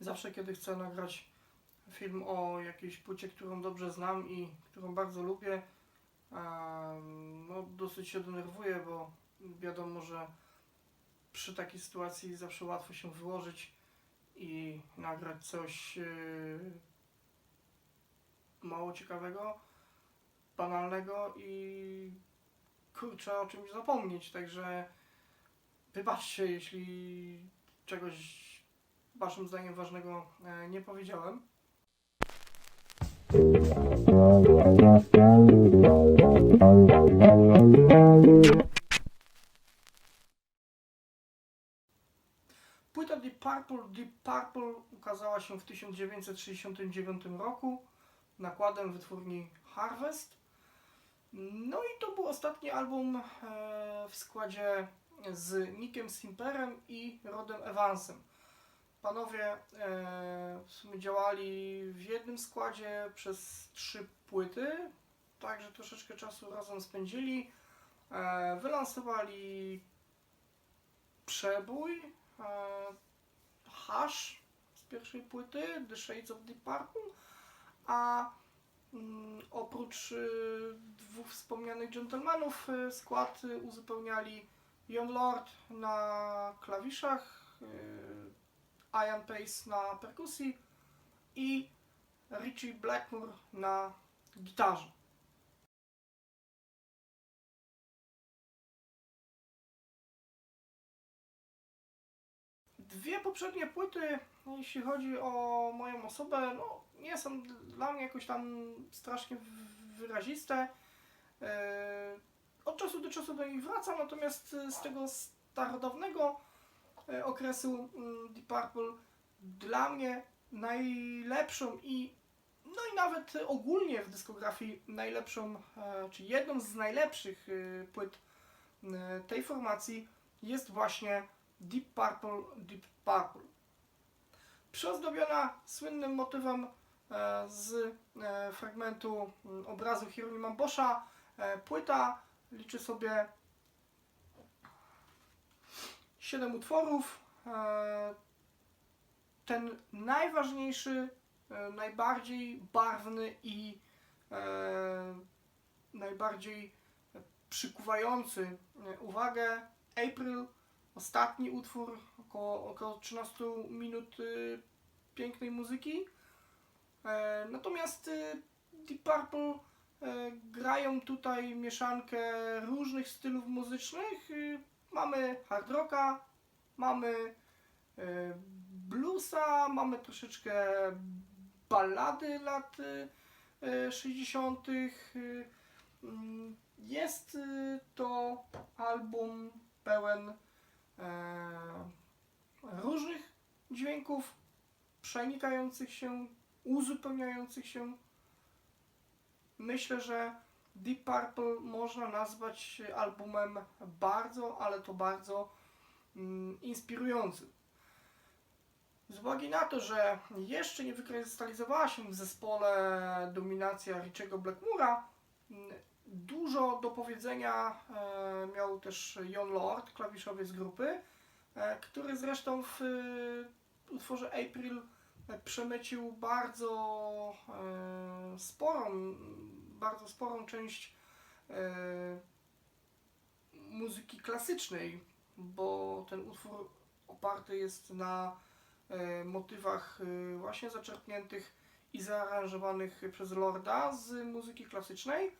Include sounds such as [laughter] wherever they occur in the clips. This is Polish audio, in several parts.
zawsze kiedy chcę nagrać film o jakiejś płycie, którą dobrze znam i którą bardzo lubię, no dosyć się denerwuję, bo wiadomo, że przy takiej sytuacji zawsze łatwo się wyłożyć i nagrać coś yy, mało ciekawego, banalnego i kurczę o czymś zapomnieć, także wybaczcie, jeśli czegoś waszym zdaniem ważnego e, nie powiedziałem. Płyta Deep Purple, Deep Purple ukazała się w 1969 roku nakładem wytwórni Harvest. No i to był ostatni album e, w składzie z Nickiem Simperem i Rodem Evansem. Panowie e, w sumie działali w jednym składzie przez trzy płyty, także troszeczkę czasu razem spędzili. E, wylansowali przebój e, Hash z pierwszej płyty, The Shades of Deep Purple, a mm, oprócz y, dwóch wspomnianych gentlemanów y, skład uzupełniali Jon Lord na klawiszach, y, Ian Pace na perkusji i Richie Blackmore na gitarze. Dwie poprzednie płyty, jeśli chodzi o moją osobę, no, nie są dla mnie jakoś tam strasznie wyraziste. E, Od czasu do czasu do nich wracam, natomiast z tego starodawnego okresu mm, Deep Purple dla mnie najlepszą i no i nawet ogólnie w dyskografii najlepszą, e, czy jedną z najlepszych e, płyt e, tej formacji jest właśnie Deep Purple, Deep Purple. Przyozdobiona słynnym motywem e, z e, fragmentu mm, obrazu Hieronima Boscha, e, płyta liczy sobie 7 utworów. E, Ten najważniejszy, e, najbardziej barwny i e, najbardziej przykuwający uwagę April ostatni utwór, około, około 13 minut pięknej muzyki. Natomiast Deep Purple grają tutaj mieszankę różnych stylów muzycznych. Mamy hard rocka, mamy e, bluesa, mamy troszeczkę ballady lat e, 60. y, mm, Jest to album pełen e, różnych dźwięków przenikających się, uzupełniających się. Myślę, że Deep Purple można nazwać albumem bardzo, ale to bardzo mm, inspirującym. Z uwagi na to, że jeszcze nie wykrystalizowała się w zespole dominacja Richiego Blackmura, mm, dużo do powiedzenia e, miał też Jon Lord, klawiszowiec grupy, e, który zresztą w e, utworze April przemycił bardzo sporą, bardzo sporą część e, muzyki klasycznej, bo ten utwór oparty jest na e, motywach e, właśnie zaczerpniętych i zaaranżowanych przez Lorda z muzyki klasycznej.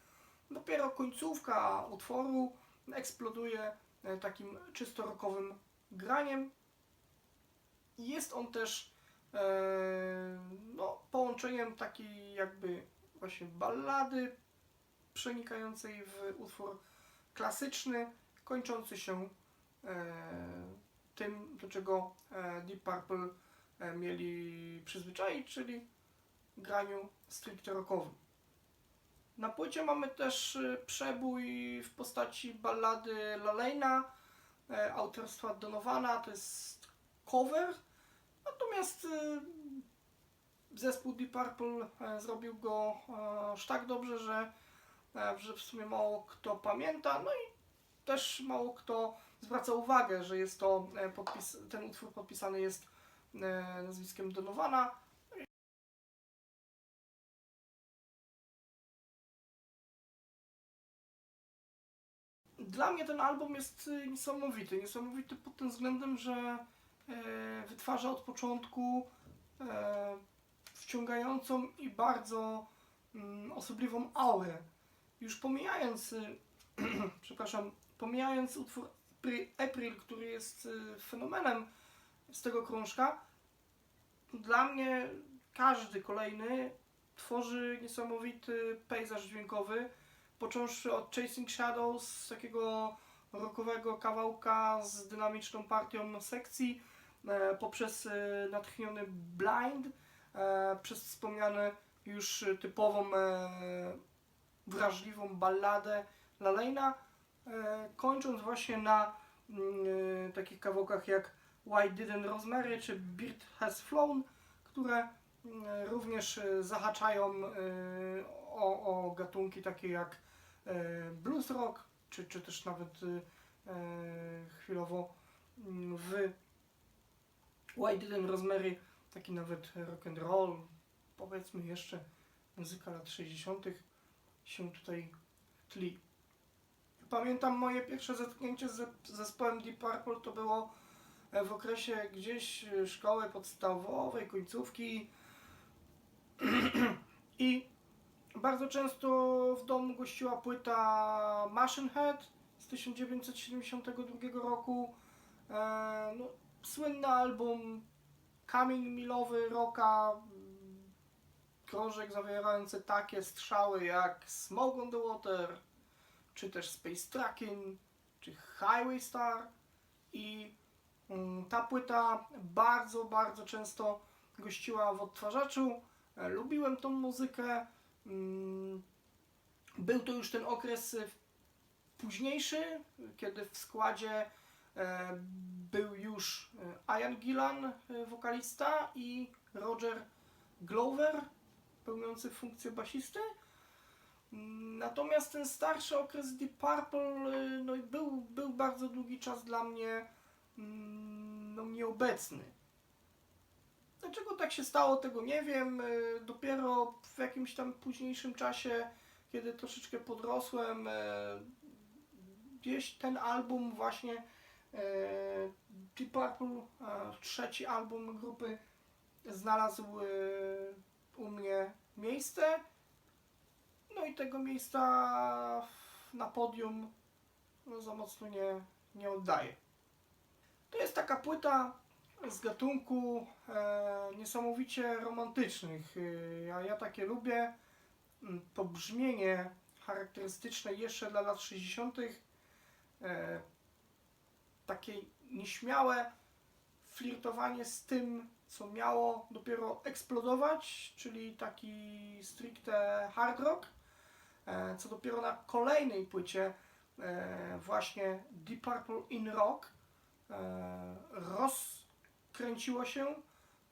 Dopiero końcówka utworu eksploduje takim czysto rockowym graniem. Jest on też no, połączeniem takiej jakby właśnie ballady przenikającej w utwór klasyczny, kończący się e, tym, do czego e, Deep Purple e, mieli przyzwyczaić, czyli graniu stricte rockowym. Na płycie mamy też przebój w postaci ballady Lalejna autorstwa Donowana, to jest cover, natomiast zespół Deep Purple e, zrobił go e, aż tak dobrze, że, e, że w sumie mało kto pamięta, no i też mało kto zwraca uwagę, że jest to podpis, ten utwór podpisany jest nazwiskiem Donowana. Dla mnie ten album jest niesamowity. Niesamowity pod tym względem, że wytwarza od początku wciągającą i bardzo mm, osobliwą aurę. Już pomijając, y, [clears throat] przepraszam, pomijając utwór Pri- April, który jest y, fenomenem z tego krążka, dla mnie każdy kolejny tworzy niesamowity pejzaż dźwiękowy, począwszy od Chasing Shadows, takiego rockowego kawałka z dynamiczną partią sekcji, e, poprzez e, natchniony Blind, przez wspomniane już typową e, wrażliwą balladę Lalejna, e, kończąc właśnie na mm, e, takich kawałkach jak Why Didn't Rosemary czy Beard Has Flown, które mm, również e, zahaczają e, o, o gatunki takie jak e, blues rock, czy, czy też nawet e, chwilowo mm, w Why Didn't Rosemary taki nawet rock and roll, powiedzmy jeszcze muzyka lat 60. się tutaj tli. Pamiętam moje pierwsze zetknięcie z zespołem Deep Purple to było e, w okresie gdzieś e, szkoły podstawowej, końcówki [clears throat] i bardzo często w domu gościła płyta Machine Head z 1972 roku. E, no, słynny album, kamień milowy rocka, mm, krążek zawierający takie strzały jak Smoke on the Water, czy też Space Tracking, czy Highway Star i mm, ta płyta bardzo, bardzo często gościła w odtwarzaczu. E, Lubiłem tą muzykę. Mm, Był to już ten okres e, późniejszy, kiedy w składzie był już e, Ian Gillan, e, wokalista i Roger Glover, pełniący funkcję basisty. Natomiast ten starszy okres Deep Purple no, był, był bardzo długi czas dla mnie mm, no, nieobecny. Dlaczego tak się stało, tego nie wiem. Dopiero w jakimś tam późniejszym czasie, kiedy troszeczkę podrosłem, gdzieś ten album właśnie Deep Purple, a trzeci album grupy, znalazł y, u mnie miejsce. No i tego miejsca na podium no, za mocno nie, nie oddaję. To jest taka płyta z gatunku e, niesamowicie romantycznych. E, a ja takie lubię. Mm, To brzmienie charakterystyczne jeszcze dla lat 60. E, takie nieśmiałe flirtowanie z tym, co miało dopiero eksplodować, czyli taki stricte hard rock, e, co dopiero na kolejnej płycie e, właśnie Deep Purple in Rock e, rozkręciło się.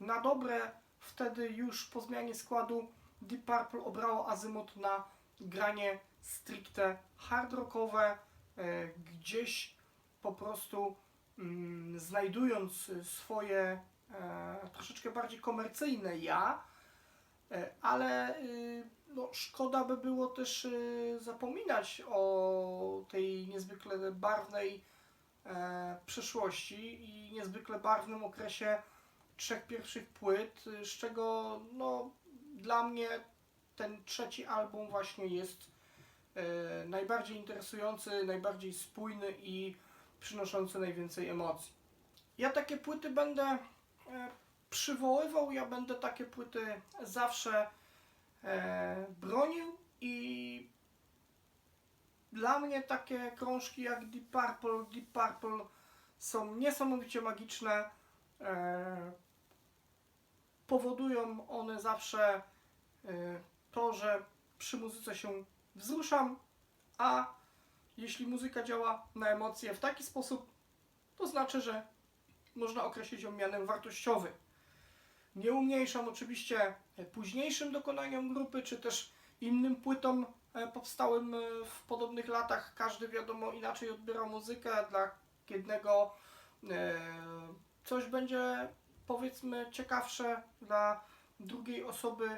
Na dobre wtedy już po zmianie składu Deep Purple obrało azymut na granie stricte hard rockowe, gdzieś po prostu mm, znajdując swoje e, troszeczkę bardziej komercyjne ja, e, ale y, no, szkoda by było też y, zapominać o tej niezwykle barwnej e, przeszłości i niezwykle barwnym okresie trzech pierwszych płyt, z czego no, dla mnie ten trzeci album właśnie jest najbardziej interesujący, najbardziej spójny i przynoszący najwięcej emocji. Ja takie płyty będę e, przywoływał, ja będę takie płyty zawsze e, bronił i dla mnie takie krążki jak Deep Purple, Deep Purple są niesamowicie magiczne. E, powodują one zawsze to, że przy muzyce się wzruszam, a jeśli muzyka działa na emocje w taki sposób, to znaczy, że można określić ją mianem wartościowym. Nie umniejszam oczywiście późniejszym dokonaniom grupy, czy też innym płytom e, powstałym e, w podobnych latach. Każdy wiadomo inaczej odbiera muzykę. Dla jednego e, coś będzie powiedzmy ciekawsze dla drugiej osoby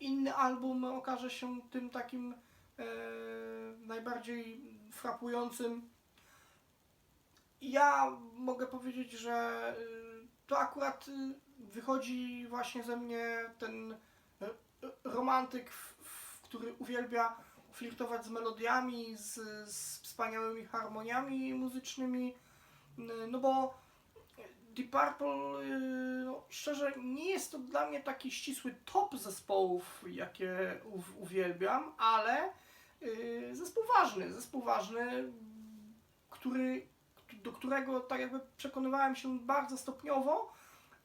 inny album okaże się tym takim najbardziej frapującym. Ja mogę powiedzieć, że y, to akurat y, wychodzi właśnie ze mnie ten romantyk, który uwielbia flirtować z melodiami, z, z wspaniałymi harmoniami muzycznymi. No bo Deep Purple, no, szczerze, nie jest to dla mnie taki ścisły top zespołów, jakie uwielbiam, ale zespół ważny, zespół ważny, który, do którego tak jakby przekonywałem się bardzo stopniowo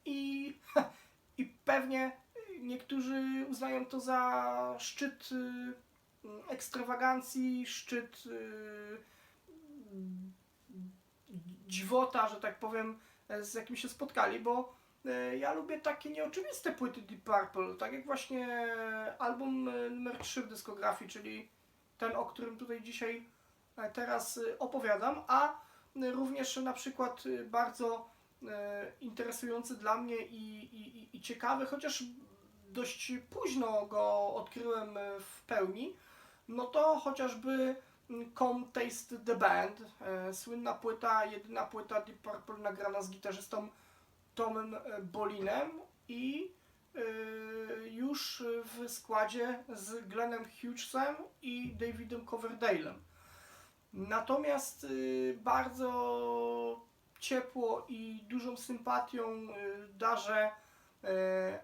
i, [laughs] i pewnie niektórzy uznają to za szczyt y, ekstrawagancji, szczyt y, dziwota, że tak powiem, z jakim się spotkali, bo ja lubię takie nieoczywiste płyty Deep Purple, tak jak właśnie album numer 3 w dyskografii, czyli ten, o którym tutaj dzisiaj e, teraz e, opowiadam, a e, również na przykład bardzo interesujący dla mnie i, i, i- ciekawy, chociaż dość późno go odkryłem w pełni, no to chociażby Come Taste the Band, słynna płyta, jedyna płyta Deep Purple nagrana z gitarzystą Tomem Bolinem i już w składzie z Glennem Hughesem i Davidem Coverdale'em. Natomiast y, bardzo ciepło i dużą sympatią y, darzę y,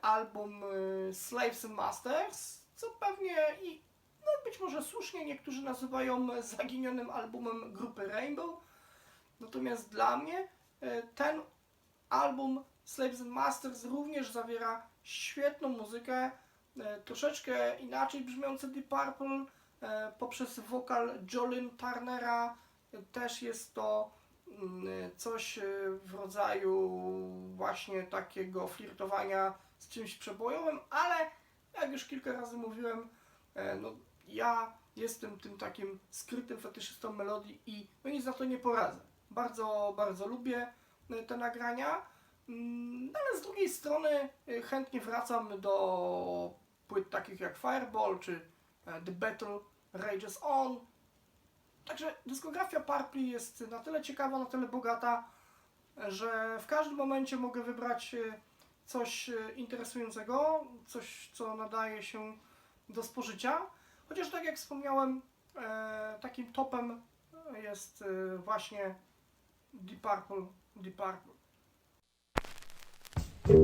album y, Slaves and Masters, co pewnie i no być może słusznie niektórzy nazywają zaginionym albumem grupy Rainbow. Natomiast dla mnie y, ten album Slaves and Masters również zawiera świetną muzykę, e, troszeczkę inaczej brzmiący Deep Purple, e, poprzez wokal Jolyn Turnera też jest to mm, coś e, w rodzaju właśnie takiego flirtowania z czymś przebojowym, ale jak już kilka razy mówiłem, no ja jestem tym takim skrytym fetyszystą melodii i no nic na to nie poradzę. Bardzo, bardzo lubię te nagrania. Mm, no Ale z drugiej strony y, chętnie wracam do płyt takich jak Fireball czy e, The Battle Rages On. Także dyskografia Purple jest na tyle ciekawa, na tyle bogata, że w każdym momencie mogę wybrać y, coś y, interesującego, coś co nadaje się do spożycia. Chociaż tak jak wspomniałem, e, takim topem jest y, właśnie Deep Purple, Deep Purple. Jeśli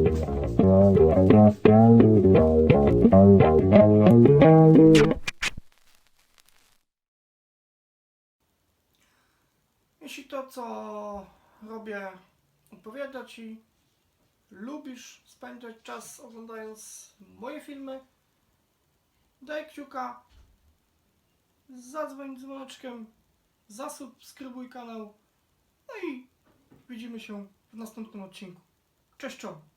to, co robię, odpowiada Ci, lubisz spędzać czas oglądając moje filmy, daj kciuka, zadzwoń dzwoneczkiem, zasubskrybuj kanał, no i widzimy się w następnym odcinku. Cześć, czołem!